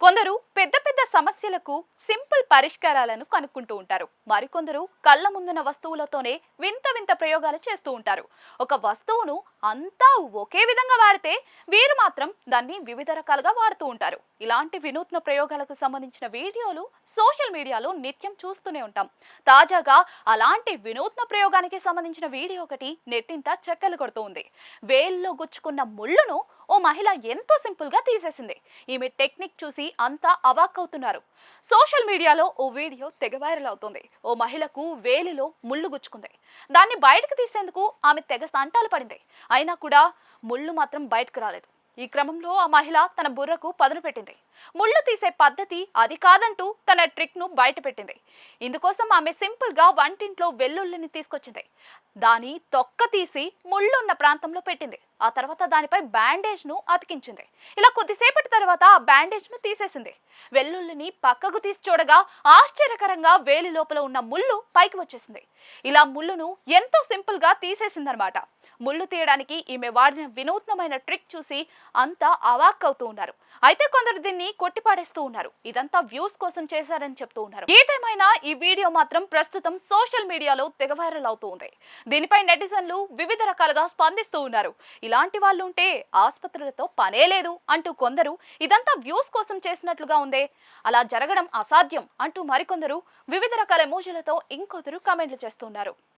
కొందరు పెద్ద సమస్యలకు సింపుల్ పరిష్కారాలను కనుక్కుంటూ ఉంటారు. మరికొందరు కళ్ళ ముందున్న వస్తువులతోనే వింత వింత ప్రయోగాలు చేస్తూ ఉంటారు. ఒక వస్తువును అంతా ఒకే విధంగా వాడితే వీరు మాత్రం దాన్ని వివిధ రకాలుగా వాడుతూ ఉంటారు. ఇలాంటి వినూత్న ప్రయోగాలకు సంబంధించిన వీడియోలు సోషల్ మీడియాలో నిత్యం చూస్తూనే ఉంటాం. తాజాగా అలాంటి వినూత్న ప్రయోగానికి సంబంధించిన వీడియో ఒకటి నెట్టింట చెక్కలు కొడుతుంది వేల్లో గుచ్చుకున్న ముళ్ళును ఓ మహిళ ఎంతో సింపుల్గా తీసేసింది. ఈమె టెక్నిక్ చూసి అంతా చేశారు. సోషల్ మీడియాలో ఓ వీడియో తెగ వైరల్ అవుతుంది. ఓ మహిళకు వేలిలో ముళ్ళు గుచ్చుకుంది. దాన్ని బయటకు తీసేందుకు ఆమె తెగ సంటాలు పడింది. అయినా కూడా ముళ్ళు మాత్రం బయటకు రాలేదు. ఈ క్రమంలో ఆ మహిళ తన బుర్రకు పదును పెట్టింది. ముళ్ళు తీసే పద్ధతి అది కాదంటూ తన ట్రిక్ను బయటపెట్టింది. ఇందుకోసం ఆమె సింపుల్గా వంటింట్లో వెల్లుల్లిని తీసుకొచ్చింది. దాని తొక్క తీసి ముళ్ళున్న ప్రాంతంలో పెట్టింది. ఆ తర్వాత దానిపై బ్యాండేజ్ను అతికించింది. ఇలా కొద్దిసేపటి తర్వాత ఆ బ్యాండేజ్ను తీసేసింది. వెల్లుల్లిని పక్కకు తీసి చూడగా ఆశ్చర్యకరంగా వేలి లోపల ఉన్న ముళ్ళు పైకి వచ్చేసింది. ఇలా ముళ్ళును ఎంతో సింపుల్గా తీసేసిందనమాట. ముళ్ళు తీయడానికి ఈమె వాడిన వినూత్నమైన ట్రిక్ చూసి అంతా అవాక్కవుతూ ఉన్నారు. అయితే కొందరు దీన్ని కొట్టిపాడేస్తూ ఉన్నారు. ఇదంతా వ్యూస్ కోసం చేశారని చెప్తూ ఉన్నారు. ఏదేమైనా ఈ వీడియో మాత్రం ప్రస్తుతం సోషల్ మీడియాలో తెగ వైరల్ అవుతూ ఉంది. దీనిపై నెటిజన్లు వివిధ రకాలుగా స్పందిస్తూ ఉన్నారు. ఇలాంటి వాళ్ళు ఉంటే ఆసుపత్రులతో పనే లేదు అంటూ కొందరు ఇదంతా వ్యూస్ కోసం చేసినట్లుగా ఉందే. అలా జరగడం అసాధ్యం అంటూ మరికొందరు వివిధ రకాల ఎమోజీలతో ఇంకొందరు కామెంట్లు చేస్తున్నారు